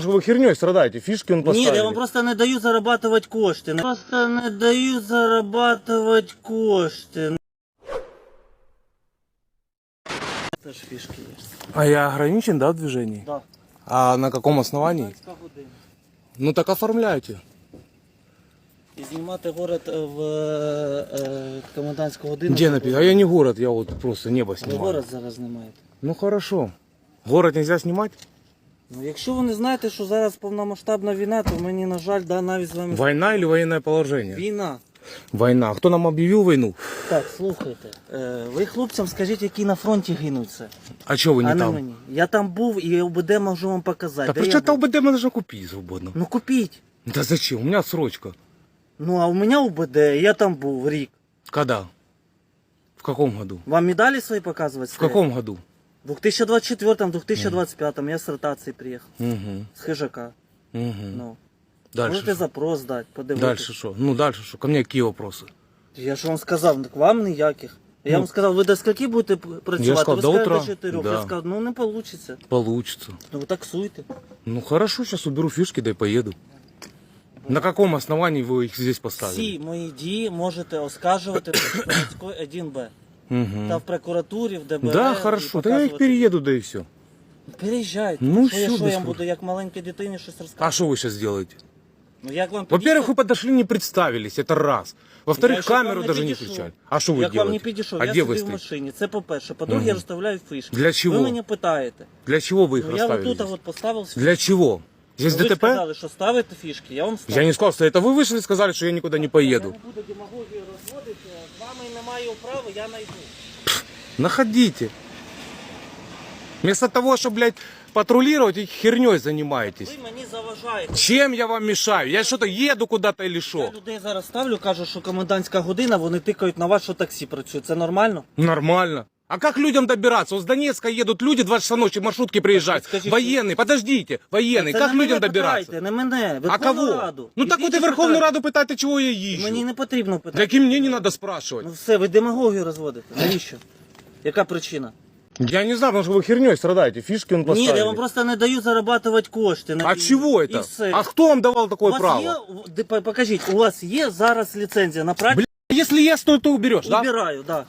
Что вы херней страдаете, фишки он поставили. Ні, я вам просто не даю зарабатывать кошти. Просто не даю зарабатывать кошти. Це ж фішки є. А я ограничен, да, в движении? Да. А на каком основании? 15 годин. Ну так оформляйте. І знімати город е, в е, е, комендантську годину. Где написано? А я не город, я вот просто небо Ви снимаю. город зараз знімаєте. Ну хорошо. Город нельзя снимать? Ну, якщо ви не знаєте, що зараз повномасштабна війна, то мені, на жаль, да, навіть з вами Война или военное положение? війна. Война. Кто нам объявил войну? Так, слухайте. Е, ви хлопцям скажіть, які на фронті гинуть це. А чего вы не а не там? мені. Я там був і ОБД можу вам показати. Да Де при я був? ОБД можно купить свободно? Ну купіть. Да зачем? У меня срочка. Ну а у мене УБД, я там був рік. Когда? В каком году? Вам медалі свої показувати? В каком году? В 2024 2025 я з ротації приїхав. Угу. З хижака. Угу. Ну. Дальше. Можете что? запрос дати, подивитися. Дальше что? Ну дальше что? Ко мне какие вопросы? Я ж вам сказав, так вам ніяких. Я Ну. вам сказав, ви до скільки будете п- працювати? сказав, ви до сказали, утра. до 4. Да. Я сказав, ну не вийде. Получится. Ну ви таксуйте. Ну хорошо, сейчас уберу фишки, да и поеду. На каком основании вы их здесь поставили? Всі мої дії можете оскаржувати в Кам'янської 1Б. Угу. Та в прокуратурі, в ДБР. Да, і хорошо, да я их показувати. перееду, да и все. Переїжджайте. Ну, що я, всё, що без я вам проблем. буду як маленькій дитині щось А розказувати? что вы сейчас делаете? Ну як вам Во-первых, підійшло? вы подошли, не представились, это раз. Я Во-вторых, ще к вам камеру не даже не підійшов. включали. А что вы Як делаете? вам не підійшов, а я где вы сидів в стоите? машині. Це по-перше. По-друге, Мгм. я розставляю фішки. Для чего? Ви мене питаєте. Для чего вы их Ну, я расставили отут здесь? от поставив фішки. Для чего? Здесь Ну, ви ДТП? сказали, що ставите фішки, я вам ставлю. Я не сказал, что это вы вышли и сказали, что я никуда не поеду. Я не буду демагогію розводити, з вами не маю права, я найду. Находите. Вместо того, чтобы, блядь, патрулировать, и херней занимаетесь. Ви мені заважаєте. Чем я вам мешаю? Я что-то еду куда-то или Я что? людей зараз ставлю, кажу, що комендантська година, вони тикають на вас, що таксі працює. Це нормально? Нормально. А как людям добираться? Вот с Донецка едут люди, 2 часа ночи маршрутки приезжают. скажите, Военные, подождите, военные, Це как не людям мене добираться? питайте, не мене, А Верховну кого? Раду. Ну так Ідіть вот и і Верховную питайте. Раду питайте, чего я ищу. Мені не потрібно питати. Так и мне не надо спрашивать. Ну все, ви демагогію розводите. Навіщо? Яка причина? Я не знаю, потому что вы херней страдаете, фишки он Ні, поставили. я вам просто не даю зарабатывать кошти. на А війні. чего І это? все. А кто вам давал у такое вас право? є, де- по- покажіть, у вас є зараз ліцензія на практику? Бля, Если есть, то ты уберешь, да? Убираю, да.